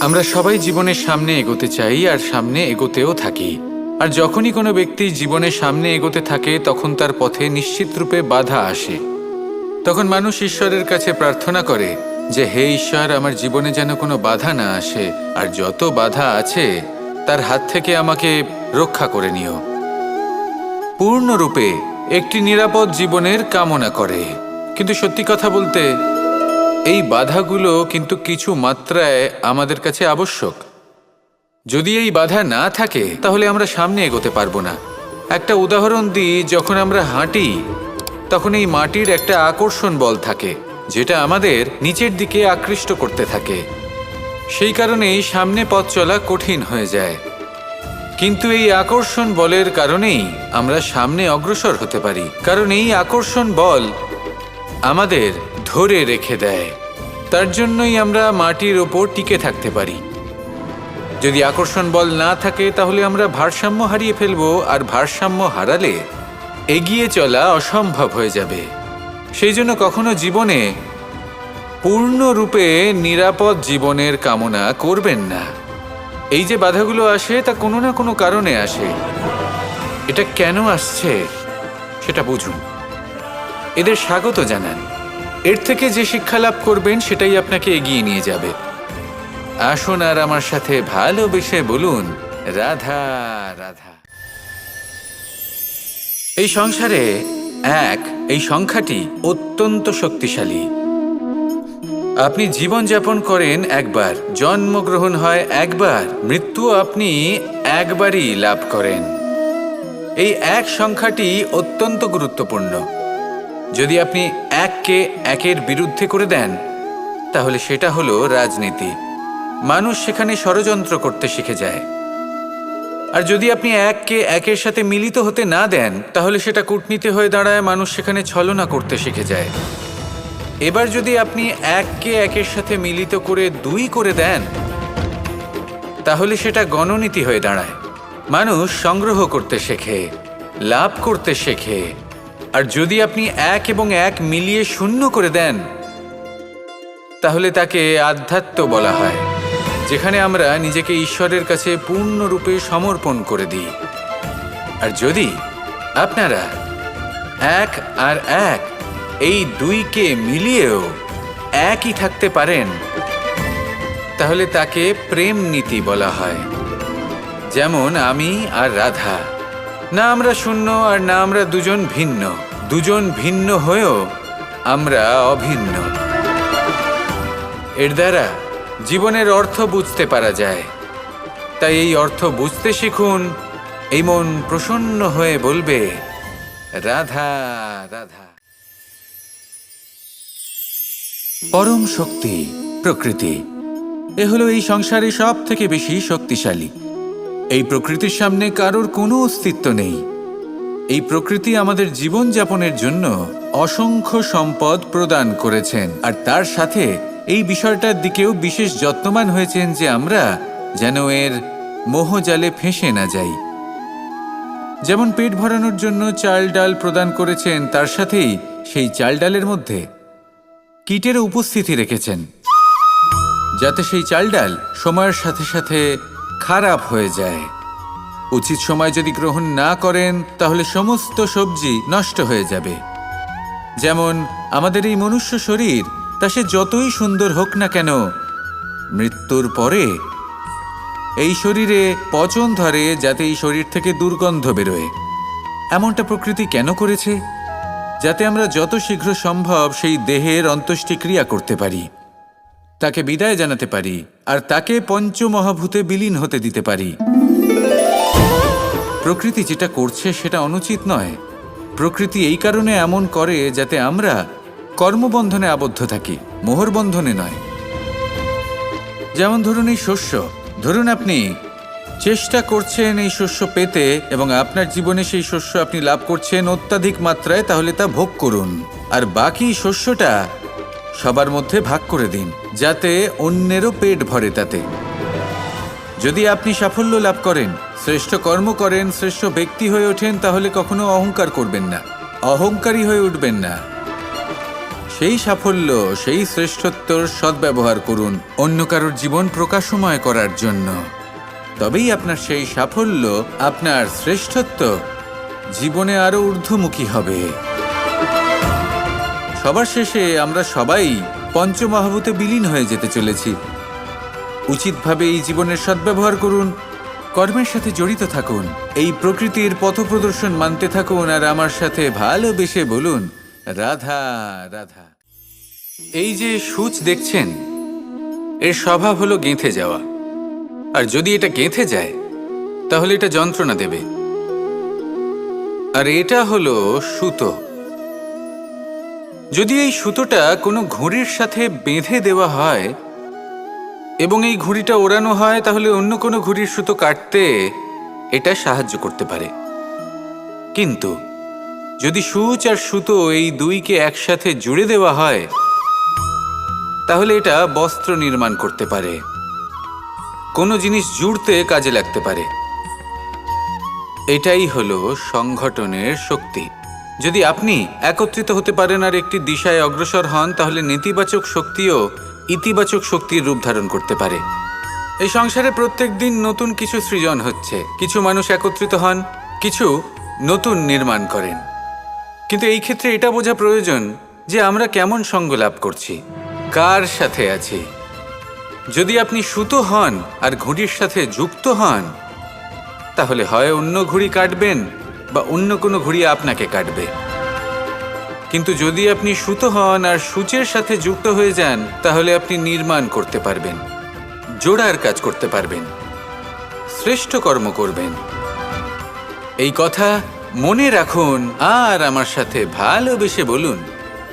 আমরা সবাই জীবনের সামনে এগোতে চাই আর সামনে এগোতেও থাকি। আর যখনই কোনো ব্যক্তি জীবনের সামনে এগোতে থাকে, তখন তার পথে নিশ্চিত রূপে বাধা আসে। তখন মানুষ ঈশ্বরের কাছে প্রার্থনা করে যে, হে ঈশ্বর, আমার জীবনে যেন কোনো বাধা না আসে, আর যত বাধা আছে, তার হাত থেকে আমাকে রক্ষা করে নিও। পূর্ণরূপে একটি নিরাপদ জীবনের কামনা করে। কিন্তু সত্যি কথা বলতে এই বাধাগুলো কিন্তু কিছু মাত্রায় আমাদের কাছে আবশ্যক। যদি এই বাধা না থাকে, তাহলে আমরা সামনে এগোতে পারব না। একটা উদাহরণ দিই, যখন আমরা হাঁটি, তখন এই মাটির একটা আকর্ষণ বল থাকে, যেটা আমাদের নিচের দিকে আকৃষ্ট করতে থাকে। সেই কারণেই সামনে পথ চলা কঠিন হয়ে যায়। কিন্তু এই আকর্ষণ বলের কারণেই আমরা সামনে অগ্রসর হতে পারি, কারণ এই আকর্ষণ বল আমাদের ধরে রেখে দেয়। তার জন্যই আমরা মাটির ওপর টিকে থাকতে পারি। যদি আকর্ষণ বল না থাকে, তাহলে আমরা ভারসাম্য হারিয়ে ফেলব, আর ভারসাম্য হারালে এগিয়ে চলা অসম্ভব হয়ে যাবে। সেই জন্য কখনো জীবনে পূর্ণরূপে নিরাপদ জীবনের কামনা করবেন না। এই যে বাধাগুলো আসে, তা কোনো না কোনো কারণে আসে। এটা কেন আসছে, সেটা বুঝুন। এদের স্বাগত জানান। এর থেকে যে শিক্ষা লাভ করবেন, সেটাই আপনাকে এগিয়ে নিয়ে যাবে। আসুন আর আমার সাথে ভালোবেসে বলুন। রাধা রাধা। এই সংসারে এক, এই সংখ্যাটি অত্যন্ত শক্তিশালী। আপনি জীবনযাপন করেন একবার, জন্মগ্রহণ হয় একবার মৃত্যু আপনি একবারই লাভ করেন। এই এক সংখ্যাটি অত্যন্ত গুরুত্বপূর্ণ। যদি আপনি এককে একের বিরুদ্ধে করে দেন, তাহলে সেটা হলো রাজনীতি। মানুষ সেখানে ষড়যন্ত্র করতে শিখে যায়। আর যদি আপনি এককে একের সাথে মিলিত হতে না দেন, তাহলে সেটা কূটনীতি হয়ে দাঁড়ায়, মানুষ সেখানে ছলনা করতে শিখে যায়। এবার যদি আপনি এককে একের সাথে মিলিত করে দুই করে দেন, তাহলে সেটা গণনীতি হয়ে দাঁড়ায়। মানুষ সংগ্রহ করতে শেখে, লাভ করতে শেখে আর যদি আপনি এক এবং এক মিলিয়ে শূন্য করে দেন, তাহলে তাকে আধ্যাত্ম বলা হয়, যেখানে আমরা নিজেকে ঈশ্বরের কাছে পূর্ণরূপে সমর্পণ করে দিই। আর যদি আপনারা এক আর এক এই দুইকে মিলিয়েও একই থাকতে পারেন, তাহলে তাকে প্রেম নীতি বলা হয়। যেমন আমি আর রাধা। না আমরা শূন্য আর না আমরা দুজন ভিন্ন। দুজন ভিন্ন হয়েও আমরা অভিন্ন। এর দ্বারা জীবনের অর্থ বুঝতে পারা যায়। তাই এই অর্থ বুঝতে শিখুন, এই মন প্রসন্ন হয়ে বলবে, রাধা রাধা। পরম শক্তি, প্রকৃতি, এ হলো এই সংসারে সব থেকে বেশি শক্তিশালী। এই প্রকৃতির সামনে কারোর কোনো অস্তিত্ব নেই। এই প্রকৃতি আমাদের জীবনযাপনের জন্য অসংখ্য সম্পদ প্রদান করেছেন। আর তার সাথে এই বিষয়টার দিকেও বিশেষ যত্নবান হয়েছেন যে আমরা যেন এর মোহজালে ফেঁসে না যাই। যেমন পেট ভরানোর জন্য চাল ডাল প্রদান করেছেন, তার সাথেই সেই চাল ডালের মধ্যে কীটের উপস্থিতি রেখেছেন। যাতে সেই চাল ডাল সময়ের সাথে সাথে খারাপ হয়ে যায়। উচিত সময় যদি গ্রহণ না করেন, তাহলে সমস্ত সবজি নষ্ট হয়ে যাবে। যেমন আমাদের এই মনুষ্য শরীর, তা সে যতই সুন্দর হোক না কেন, মৃত্যুর পরে এই শরীরে পচন ধরে যাতে এই শরীর থেকে দুর্গন্ধ বেরোয়। এমনটা প্রকৃতি কেন করেছে? যাতে আমরা যত শীঘ্র সম্ভব সেই দেহের অন্ত্যেষ্টিক্রিয়া করতে পারি। তাকে বিদায় জানাতে পারি আর তাকে পঞ্চমহাভূতে বিলীন হতে দিতে পারি। প্রকৃতি যেটা করছে সেটা অনুচিত নয়। প্রকৃতি এই কারণে এমন করে যাতে আমরা কর্মবন্ধনে আবদ্ধ থাকি, মোহর বন্ধনে নয়। যেমন ধরুন এই শস্য, ধরুন আপনি চেষ্টা করছেন এই শস্য পেতে এবং আপনার জীবনে সেই শস্য আপনি লাভ করছেন অত্যাধিক মাত্রায়, তাহলে তা ভোগ করুন। আর বাকি শস্যটা সবার মধ্যে ভাগ করে দিন, যাতে অন্যেরও পেট ভরে তাতে। যদি আপনি সাফল্য লাভ করেন, শ্রেষ্ঠ কর্ম করেন, শ্রেষ্ঠ ব্যক্তি হয়ে ওঠেন, তাহলে কখনো অহংকার করবেন না। অহংকারী হয়ে উঠবেন না। সেই সাফল্য, সেই শ্রেষ্ঠত্বর সদ্ব্যবহার করুন অন্য কারোর জীবন প্রকাশময় করার জন্য। তবেই আপনার সেই সাফল্য, আপনার শ্রেষ্ঠত্ব জীবনে আরও ঊর্ধ্বমুখী হবে। সবার শেষে আমরা সবাই পঞ্চমহাভূতে বিলীন হয়ে যেতে চলেছি। উচিতভাবে এই জীবনের সদ্ব্যবহার করুন, কর্মের সাথে জড়িত থাকুন, এই প্রকৃতির পথপ্রদর্শন মানতে থাকুন, আর আমার সাথে ভালোবেসে বলুন, রাধা রাধা। এই যে সূচ দেখছেন, এর স্বভাব হলো গেঁথে যাওয়া। আর যদি এটা গেঁথে যায়, তাহলে এটা যন্ত্রণা দেবে। আর এটা হলো সুতো। যদি এই সুতোটা কোনো ঘুড়ির সাথে বেঁধে দেওয়া হয় এবং এই ঘুড়িটা ওড়ানো হয়, তাহলে অন্য কোনো ঘুড়ির সুতো কাটতে এটা সাহায্য করতে পারে। কিন্তু যদি সূচ আর সুতো এই দুইকে একসাথে জুড়ে দেওয়া হয়, তাহলে এটা বস্ত্র নির্মাণ করতে পারে। কোনো জিনিস জুড়তে কাজে লাগতে পারে। এটাই হলো সংগঠনের শক্তি। যদি আপনি একত্রিত হতে পারেন আর একটি দিশায় অগ্রসর হন, তাহলে নেতিবাচক শক্তিও ইতিবাচক শক্তির রূপ ধারণ করতে পারে। এই সংসারে প্রত্যেক দিন নতুন কিছু সৃজন হচ্ছে। কিছু মানুষ একত্রিত হন, কিছু নতুন নির্মাণ করেন। কিন্তু এই ক্ষেত্রে এটা বোঝা প্রয়োজন যে আমরা কেমন সঙ্গ লাভ করছি, কার সাথে আছি। যদি আপনি সুতো হন আর ঘুড়ির সাথে যুক্ত হন, তাহলে হয় অন্য ঘুড়ি কাটবেন বা অন্য কোনো ঘুড়ি আপনাকে কাটবে। কিন্তু যদি আপনি সুতো হন আর সূচের সাথে যুক্ত হয়ে যান, তাহলে আপনি নির্মাণ করতে পারবেন, জোড়ার কাজ করতে পারবেন, শ্রেষ্ঠ কর্ম করবেন। এই কথা মনে রাখুন আর আমার সাথে ভালোবেসে বলুন,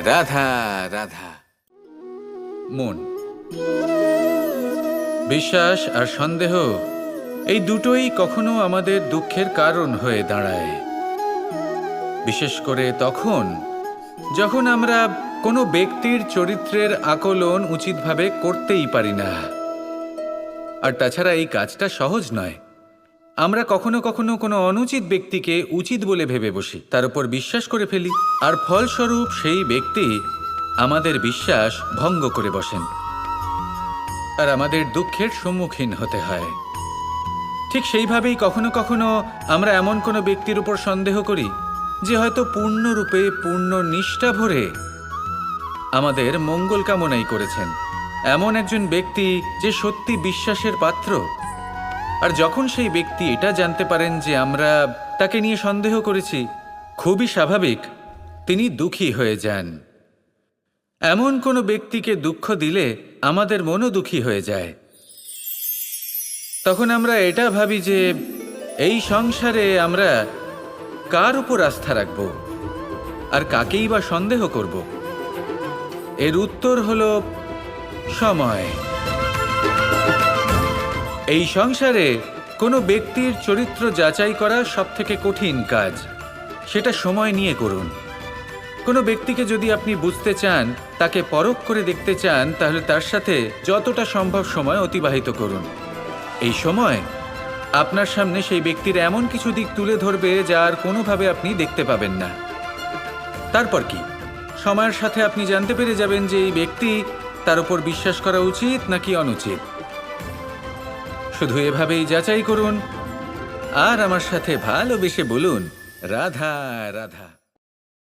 রাধা রাধা। মন। বিশ্বাস আর সন্দেহ, এই দুটোই কখনো আমাদের দুঃখের কারণ হয়ে দাঁড়ায়। বিশেষ করে তখন, যখন আমরা কোনো ব্যক্তির চরিত্রের আকলন উচিতভাবে করতেই পারি না। আর তাছাড়া এই কাজটা সহজ নয়। আমরা কখনো কখনো কোনো অনুচিত ব্যক্তিকে উচিত বলে ভেবে বসি, তার উপর বিশ্বাস করে ফেলি। আর ফলস্বরূপ সেই ব্যক্তি আমাদের বিশ্বাস ভঙ্গ করে বসেন। আর আমাদের দুঃখের সম্মুখীন হতে হয়। ঠিক সেইভাবেই কখনো কখনো আমরা এমন কোনো ব্যক্তির উপর সন্দেহ করি যে হয়তো পূর্ণরূপে পূর্ণ নিষ্ঠা ভরে আমাদের মঙ্গল কামনাই করেছেন। এমন একজন ব্যক্তি যে সত্যি বিশ্বাসের পাত্র। আর যখন সেই ব্যক্তি এটা জানতে পারেন যে আমরা তাকে নিয়ে সন্দেহ করেছি, খুবই স্বাভাবিক তিনি দুঃখী হয়ে যান। এমন কোনো ব্যক্তিকে দুঃখ দিলে আমাদের মনও দুঃখী হয়ে যায়। তখন আমরা এটা ভাবি যে এই সংসারে আমরা কার উপর আস্থা রাখব? আর কাকেই বা সন্দেহ করব? এর উত্তর হল, সময়। এই সংসারে কোনো ব্যক্তির চরিত্র যাচাই করা সবথেকে কঠিন কাজ। সেটা সময় নিয়ে করুন। কোনো ব্যক্তিকে যদি আপনি বুঝতে চান, তাকে পরখ করে দেখতে চান, তাহলে তার সাথে যতটা সম্ভব সময় অতিবাহিত করুন। এই সময় আপনার সামনে সেই ব্যক্তির এমন কিছু দিক তুলে ধরবে যার কোনোভাবে আপনি দেখতে পাবেন না। তারপর কি? সময়ের সাথে আপনি জানতে পেরে যাবেন যে এই ব্যক্তি তার উপর বিশ্বাস করা উচিত নাকি অনুচিত। শুধু এভাবেই যাচাই করুন। আর আমার সাথে ভালোবেসে বলুন, রাধা রাধা।